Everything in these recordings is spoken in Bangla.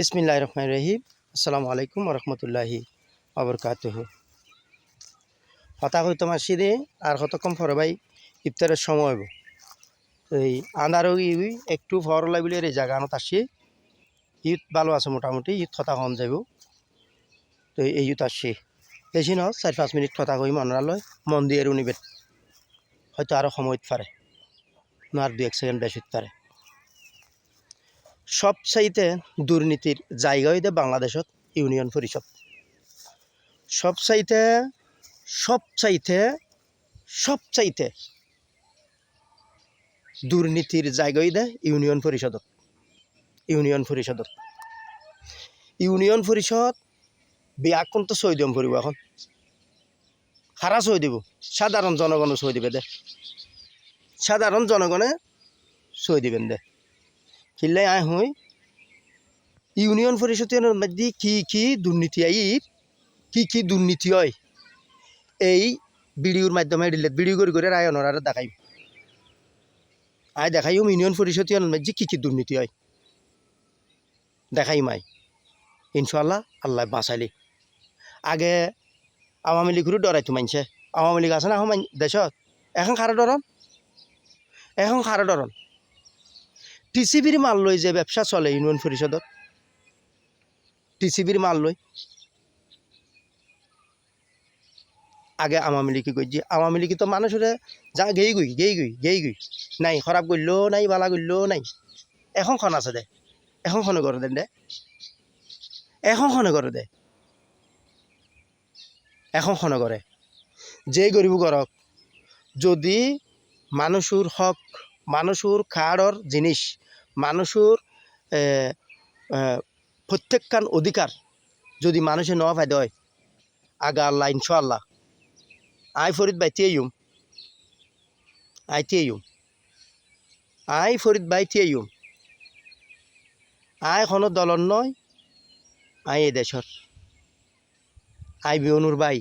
বিসমিল্লাহ রহমান রহিম। আসসালামু আলাইকুম রহমতুল্লাহি আবরকাতুহ হতা হইতো মাসিরে আর কত কম ফরে ভাই ইফতারের সময় এই ইউই একটু ফর লাগলে এই জায়গা আনত আসি। ঈদ ভালো আছে মোটামুটি ঈদ কথা কম যাব তো এই ঈদ আসছি বেশি ন চার পাঁচ মিনিট কথা কই মনরালয় মন দিয়ে উনিবেট হয়তো আরও সময়ত পারে না আর দু এক সেকেন্ড বেশি পারে সবচাইতে দুর্নীতির জায়গা হইতে বাংলাদেশত ইউনিয়ন পরিষদ। সবচাইতে সবচাইতে সবচাইতে দুর্নীতির জায়গা হইতে ইউনিয়ন পরিষদত ইউনিয়ন পরিষদত ইউনিয়ন পরিষদ বিয়াকন তো সই দিম ফুরিব এখন। খারা সই দিব সাধারণ জনগণও সই দিবে দে সাধারণ জনগণে সই দিবেন দে কিল্লাই আয় হই। ইউনিয়ন পরিষদের মধ্যে কি কি দুর্নীতি আইর কি কি দুর্নীতি হয়, এই ভিডিওর মাধ্যমে ডিলেট ভিডিও করে করে রায় অনরার দেখাই আয় দেখাইম ইউনিয়ন পরিষদের মধ্যে কি কি দুর্নীতি হয়। দেখাই মাই ইনশাল্লাহ আল্লাহ বাঁচাইলি। আগে আওয়ামী লীগেরও ডরাইতো মানছে আওয়ামী লীগ আছে না দেশত এখন খারা ডরন এখন খারা ডরন টিসিবির মাল লৈ যে ব্যবসা চলে ইউনিয়ন পরিষদত টিসিবির মাল লৈ আগে আওয়ামী লীগে কই যে আওয়ামী লীগে তো মানুষের যা গেই গই গেই গই গেই গই। নাই, খারাপ করলেও নাই, বালা করলেও নাই। এখন খন আছে দে। এখন খনে করে দেন দে। এখন খনে করে দে। এখন খনে করে যে গরিব গরক যদি মানুষের হক মানুষের খাড়র জিনিস, মানুষের প্রত্যেকখান অধিকার যদি মানুষে নেওয়া ফায়দা হয়। আগা আল্লাহ ইনশাল্লাহ আই ফরিদ বাই তিয়েম আই তিয়েম আই ফরিদ বাই তিয়েম আই কোনো দলর নয় আই এ দেশর। আই বিয়নুর বাই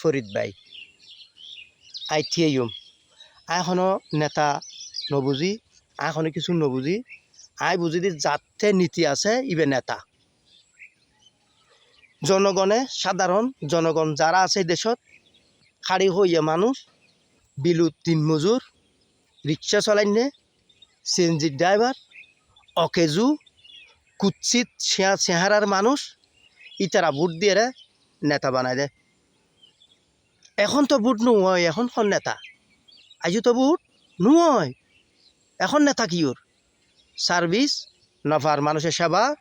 ফরিদ বাই আই থিয়েম আই কোনো নেতা নবুজি আই কোনো কিছু নবুজি। আই বুঝি দি যাতে নীতি আছে, ইবে নেতা। জনগণে সাধারণ জনগণ যারা আছে দেশত, খাড়ি হইয়া মানুষ বিলুত দিন মজুর রিক্সা চলাইনে সিএনজির ড্রাইভার অকেজু, কুৎসিত চেহারার মানুষ ইতারা ভোট দিয়ে নেতা বানাই দে। এখন তো ভোট নোয় এখন কোন নেতা। আজও তো ভোট নোয় এখন নেতা কি ওর? সার্ভিস, নভার, মানুষের সেবা,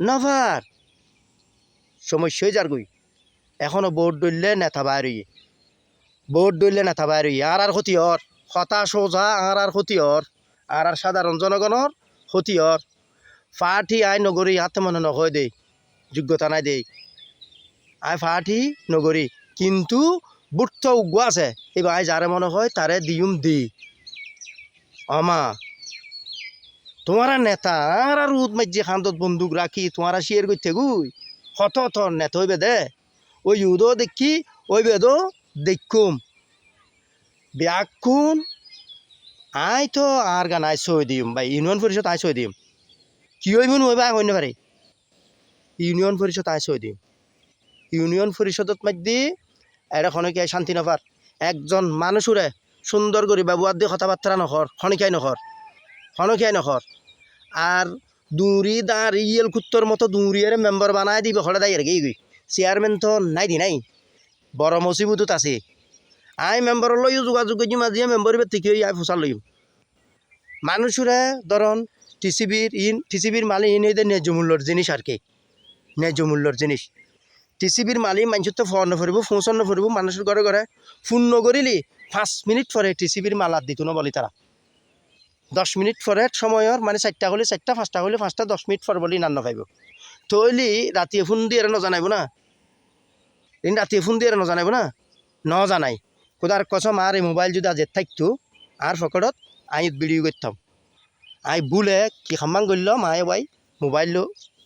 নভার। সমস্যাই যার গই। এখনও ভোট দললে নেতা বাইরে ভোট দললে নেতা বাইরে আর আর ক্ষতি হর। হতা, সোজা, আর আর ক্ষতি হর। আর আর সাধারণ জনগণর ক্ষতি হর। ফাটি আই নগরী হাতে মনে নকয় দেই। যোগ্যতা নাই দেই। আই ফাটি নগরী। কিন্তু বুট তো উগ্র আছে। এই আই যারে মনে হয় তারে দিউম দি। আমা তোমারা নেতা আর উদ মাজ্জি খান্দত বন্দুক রাখি তোমারা শিয়ের করতে গুই হত হত নেতা হইবে দে ওই ইউদো দেখি ওই বেদো দেখুম। ব্যাকুন আই তো আর গান আই সই দিম। ভাই, ইউনিয়ন পরিষদ আই সই দিম। কি হইব নইবা হইনে পারে ইউনিয়ন পরিষদ আই সই দিম। ইউনিয়ন পরিষদত মাধ্যে এটা খনকিয়াই শান্তি নপার। একজন মানুষরে সুন্দর করে ব্যবহার দিয়ে কথাবার্তা নকর খনিকাই নকর খনকিয়াই নকর আর দুরি দাঁড় ইয়েল কুত্তর মতো দুরিয়ারে মেম্বার বানায় দিবে হলে দাই আর গই চেয়ারম্যান তো নাই দি নাই। বড় মসিবতত আছে। আই মেম্বাৰৰ লৈও যোগাযোগ মাজিয়ে মেম্বাৰ ঠিক হৈ আই ফচাল লইম মানুষরে ধরন টিসিবির ইন টিসিবির মালি ইন এদের ন্যায্য মূল্যর জিনিস আর কি। ন্যায্য মূল্যর জিনিস টিসিবির মালি মানুষের তো ফোন নফরিব ফোন নফরিব মানুষের ঘরে ঘরে ফোন নকরিলি পাঁচ মিনিট পরে টিসিবির মালাত দিত না বলি তারা। দশ মিনিট পরে সময়র মানে চারটা হলে চারটা পাঁচটা হলে পাঁচটা, দশ মিনিট পর বলি নান নপাইব তৈলি রাতিয়ে ফোন দিয়ে নজানাইব না। দিন রাতিয়ে ফোন দিয়ে নজানাইব না। নজানাই। কোদার কসম আর এই মোবাইল যদি আজ থাকতো আর ফকটত আই ভিডিও করতাম আই বুলে কি খাম্বাং করলাম আই বাই মোবাইল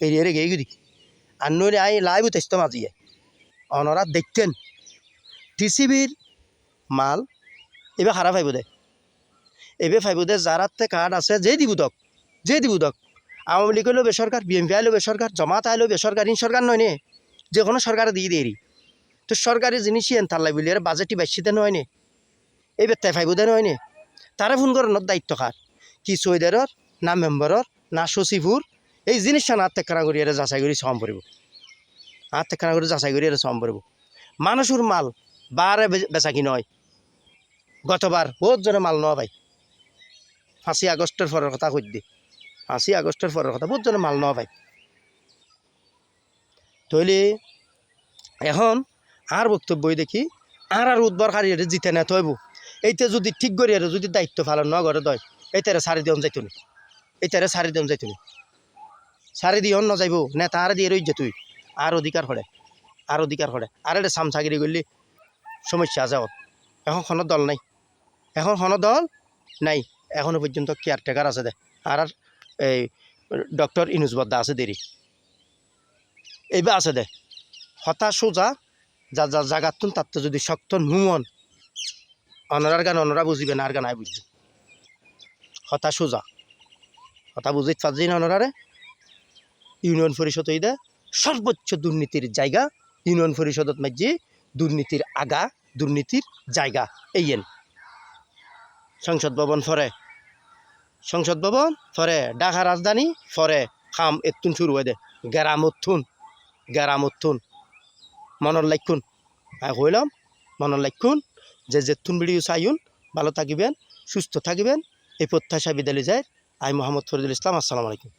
এরিয়ে রে গেই গিরি আর নইলে আই লাইভ তেসতাম আজিয়ে অনরা দেখতেন। টিসিবির মাল এবার খারাপ ফাইব দে। এবে ফাইব দে যারাতে কার্ড আছে যে দিব দক যে দিব দক। আওয়ামী লীগ হলেও বেসরকার বিএনপি আইলেও বেসরকার জমাত আইলেও বেসরকার সরকার নয় নে? যে কোনো সরকারে দিয়ে দেরি তো সরকারি জিনিসই এন তাল্লাই বলি আর বাজেটটি বেশি দেন হয় নে? এই বেত্তায় ফাইব দে হয় নে? তারা ফোন করানোর দায়িত্ব কার কি সৈদারর না মেম্বারর না সচিবুর এই জিনিসটা না আত্মেক কানা করি এরা যাচাই করি সম পড়ব আত্মেক করে, যাচাই করি এরা সম পড়ব মানুষের মাল বারে বেচা কি নয়। গতবার বহুত জনে মাল নেওয়া ভাই পাঁচই আগস্টের পরের কথা কই দি। পাঁচই আগস্টের পরের কথা বহুত জনে মাল নেওয়া ভাই তৈলে এখন আর বক্তব্যই দেখি, আর আর উদ্বারকারী এটা জিতে না তৈব এইটা যদি ঠিক করি যদি দায়িত্ব পালন ন করে দয় এইটারে সারি দিয়ন যাইতো নি এইটারে সারি দিয়ন যাইতো নি সারি দিয়ন ন যাইব। নে তার দিয়ে রই যে তুই। আর অধিকার হরে আর অধিকার হরে আর এটা সামসাগিরি করলি সমস্যা আছে এখন কোনো দল নাই। এখন কোনো দল নাই। এখনও পর্যন্ত কেয়ারটেকার আছে দে। আর এই ডক্টর ইনুজ বদ্দা আছে দেরি এইবার আছে দে। হতা সোজা যা। যা জাগাতুন তো যদি শক্ত নুমন অনরার গান অনরা বুঝিবে না আর গান আই বুঝবে হতা সোজা হতা বুঝিত পারছি না অনরারে ইউনিয়ন পরিষদ হইদে সর্বোচ্চ দুর্নীতির জায়গা, ইউনিয়ন পরিষদত মাঝে দুর্নীতির আগা, দুর্নীতির জায়গা এইয়েন সংসদ ভবন ফরে। সংসদ ভবন ফরে, ঢাকা রাজধানী ফরে, খাম এতুন শুরু হয়ে দে গেরামুথুন গেরামুথুন মনের লাইকুন। আমি কইলাম, মনের লাইকুন। যে যেতুন ভিডিও চাইুন ভালো থাকিবেন, সুস্থ থাকিবেন। এই প্রত্যাশা বিদালি যায়। আই মোহাম্মদ ফরিদুল ইসলাম, আসসালামু আলাইকুম।